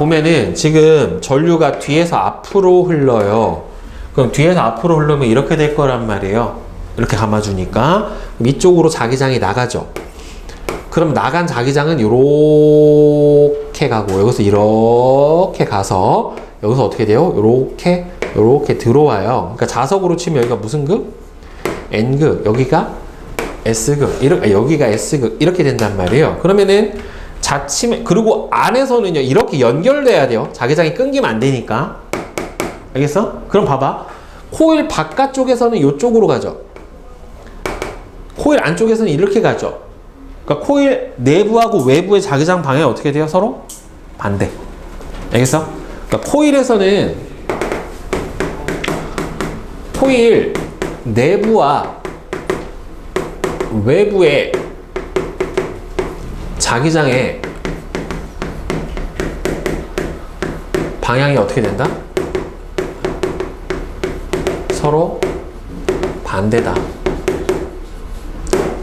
보면은 지금 전류가 뒤에서 앞으로 흘러요. 그럼 뒤에서 앞으로 흐르면 이렇게 될 거란 말이에요. 이렇게 감아주니까. 이쪽으로 자기장이 나가죠. 그럼 나간 자기장은 이렇게 가고 여기서 이렇게 가서 여기서 어떻게 돼요? 이렇게 이렇게 들어와요. 그러니까 자석으로 치면 여기가 무슨 극? N극. 여기가 S극. 이렇게 여기가 S극. 이렇게 된단 말이에요. 그러면은 자칫 그리고 안에서는요 이렇게 연결돼야 돼요. 자기장이 끊기면 안 되니까. 알겠어? 그럼 봐봐. 코일 바깥쪽에서는 이쪽으로 가죠. 코일 안쪽에서는 이렇게 가죠. 그러니까 코일 내부하고 외부의 자기장 방향이 어떻게 돼요? 서로 반대. 알겠어? 그러니까 코일에서는 코일 내부와 외부의 자기장의 방향이 어떻게 된다? 서로 반대다.